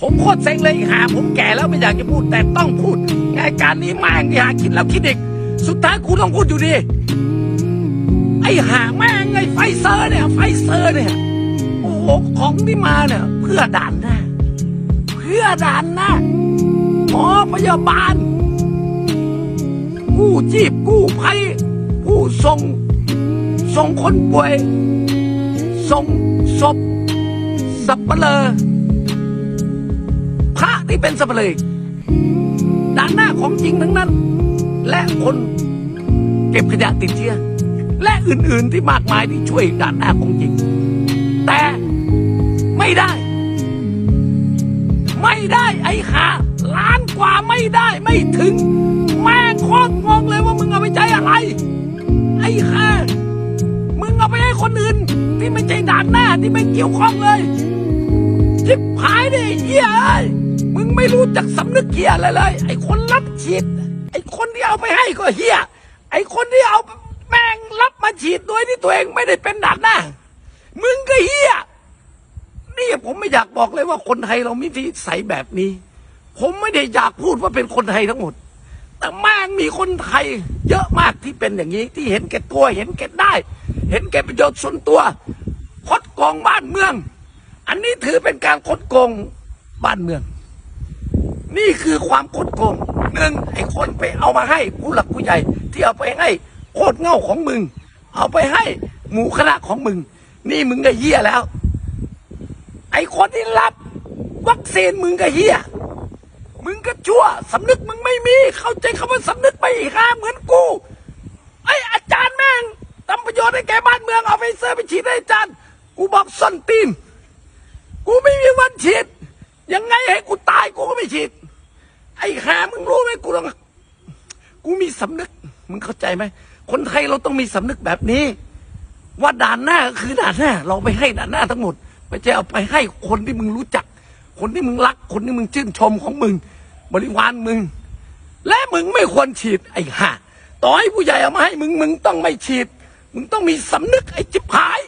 ผมโคตรเซ็งเลยอ้หาผมแก่แล้วไม่อยากจะพูดแต่ต้องพูดงานการนี้แม่งไอ้หาคิดแล้วคิดอีก สุดท้ายกูต้องพูดอยู่ดี ไอ้หาแม่งไอ้ไฟเซอร์เนี่ย ไฟเซอร์เนี่ย โอ้โหของที่มาเนี่ย เพื่อด่านหน้า เพื่อด่านหน้าหมอพยาบาลกู้ชีพกู้ภัยผู้ส่งส่งคนป่วยส่งศพสับเปลอ ที่เป็นสับเปลอด่านหน้าของจริงทั้งนั้น และคนเก็บขยะติดเชื้อและอื่นๆที่มากมายที่ช่วยด่านหน้าของจริง แต่ไม่ได้ ไม่ได้ไอ้ห่าล้านกว่าไม่ได้ไม่ถึง แม่โคตรงงเลยว่ามึงเอาไปใจอะไร ไอ้ห่ามึงเอาไปให้คนอื่น ที่ไม่ใช่ด่านหน้าที่ไม่เกี่ยวข้องเลยจิบหายดิเหี้ยเอ้ย ไม่รู้จักสำนึกเหี้ยอะไรเลย ไอ้คนรับฉีด ไอ้คนที่เอาไปให้ก็เหี้ยไอ้คนที่เอาแม่งรับมาฉีดโดยที่ตัวเองไม่ได้เป็นด่านหน้ามึงก็เหี้ยนี่ผมไม่อยากบอกเลยว่าคนไทยเรามีที่ใสแบบนี้ ผมไม่ได้อยากพูดว่าเป็นคนไทยทั้งหมด แต่แม่งมีคนไทย เยอะมากที่เป็นอย่างนี้ ที่เห็นแก่ตัวเห็นแก่ได้ เห็นแก่ประโยชน์ส่วนตัวคดโกงบ้านเมือง อันนี้ถือเป็นการคดโกงบ้านเมือง นี่คือความคดโกงหนึ่งไอ้คนไปเอามาให้ผู้หลักผู้ใหญ่ ที่เอาไปให้โคตรเง่าของมึง เอาไปให้หมู่คณะของมึง นี่มึงก็เหี้ยแล้ว ไอ้คนที่รับ วัคซีนมึงก็เฮียมึงก็ชั่วสำนึกมึงไม่มี เข้าใจคำว่าสำนึกไปอีกห้าเหมือนกูไอ้อาจารย์แม่งทำประโยชน์ให้แกบ้านเมืองเอาไฟเซอร์ไปฉีดให้อาจารย์ กูบอกส้นตีน กูไม่มีวันฉีด ยังไงให้กูตายกูก็ไม่ฉีด ไอ้หามึงรู้ไหมกูต้องกูมีสำนึก มึงเข้าใจไหม คนไทยเราต้องมีสำนึกแบบนี้ ว่าด่านหน้าคือด่านหน้า เราไปให้ด่านหน้าทั้งหมดไม่ใช่เอาไปให้คนที่มึงรู้จัก คนที่มึงรัก คนที่มึงชื่นชมของมึง บริวารมึง และมึงไม่ควรฉีดไอ้ห่าต่อให้ผู้ใหญ่เอามาให้มึงมึงต้องไม่ฉีด มึงต้องมีสำนึกไอ้จิบหาย